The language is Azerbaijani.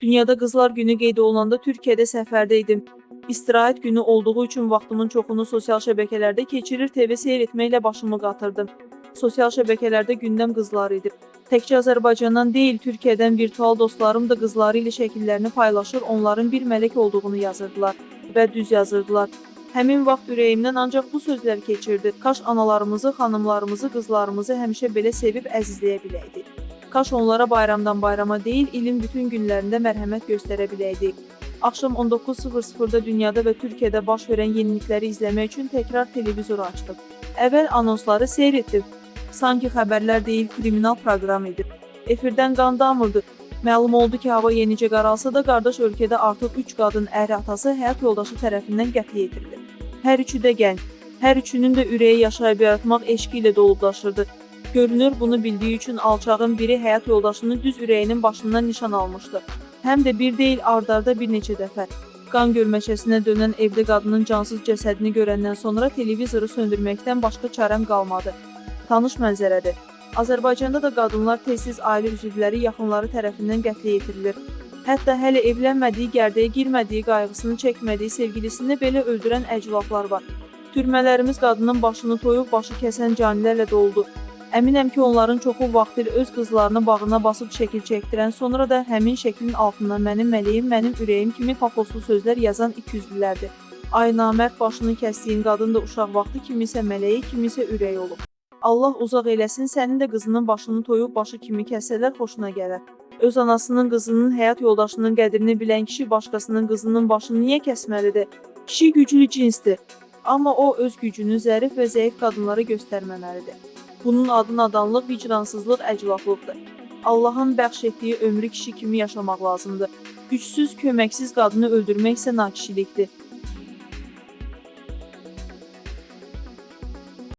Dünyada Qızlar Günü qeyd olunanda Türkiyədə səfərdə idim. İstirahət günü olduğu üçün vaxtımın çoxunu sosial şəbəkələrdə keçirir, TV seyr etməklə başımı qatırdım. Sosial şəbəkələrdə gündəm qızlar idi. Təkcə Azərbaycandan deyil, Türkiyədən virtual dostlarım da qızları ilə şəkillərini paylaşır, onların bir mələk olduğunu yazırdılar və düz yazırdılar. Həmin vaxt ürəyimdən ancaq bu sözlər keçirdi. Kaş analarımızı, xanımlarımızı, qızlarımızı həmişə belə sevib əzizləyə biləydik. Kaş onlara bayramdan bayrama deyil, ilin bütün günlərində mərhəmət göstərə biləydik. Axşam 19:00-da dünyada və Türkiyədə baş verən yenilikləri izləmək üçün təkrar televizoru açdım. Əvvəl anonsları seyr etdim. Sanki xəbərlər deyil, kriminal proqram idi. Efirdən qan damırdı. Məlum oldu ki, hava yenicə qaralsa da qardaş ölkədə artıq 3 qadın əri atası həyat yoldaşı tərəfindən qətl yetirildi. Hər üçü də gənc. Hər üçünün də ürəyi yaşayıb yaratmaq eşqi ilə dolublaşırdı. Görünür bunu bildiyi üçün alçağın biri həyat yoldaşını düz ürəyinin başından nişan almışdı. Həm də bir deyil, ardarda bir neçə dəfə. Qan gölməçəsinə dönən evdə qadının cansız cəsədini görəndən sonra televizoru söndürməkdən başqa çarəm qalmadı. Tanış mənzərədir. Azərbaycanda da qadınlar tez-tez ailə üzvləri yaxınları tərəfindən qətlə yetirilir. Hətta hələ evlənmədiyi, gərdəyə girmədiyi, qayğısını çəkmədiyi sevgilisini belə öldürən əclaflar var. Türmələrimiz qadının başını toyub başı kəsən canilərlə doldu. Əminəm ki, onların çoxu vaxtilə öz qızlarını bağrına basıb şəkil çəkdirən, sonra da həmin şəklin altına mənim mələyim, mənim ürəyim kimi pafoslu sözlər yazan ikiyüzlülərdir. Ay namərd başını kəsdiyin qadın da uşaq vaxtı kimisə mələyi, kimisə ürəyi olub. Allah uzaq eləsin, sənin də qızının başını toyub başı kimi kəsələr xoşuna gələr. Öz anasının qızının həyat yoldaşının qədrini bilən kişi başqasının qızının başını niyə kəsməlidir? Kişi güclü cinsdir. Amma o öz gücünü zərif və zəif qadınlara göstərməməlidir. Bunun adı nadanlıq, vicdansızlıq, əclaflıqdır. Allahın bəxş etdiyi ömrü kişi kimi yaşamaq lazımdır. Gücsüz, köməksiz qadını öldürmək isə nakişilikdir.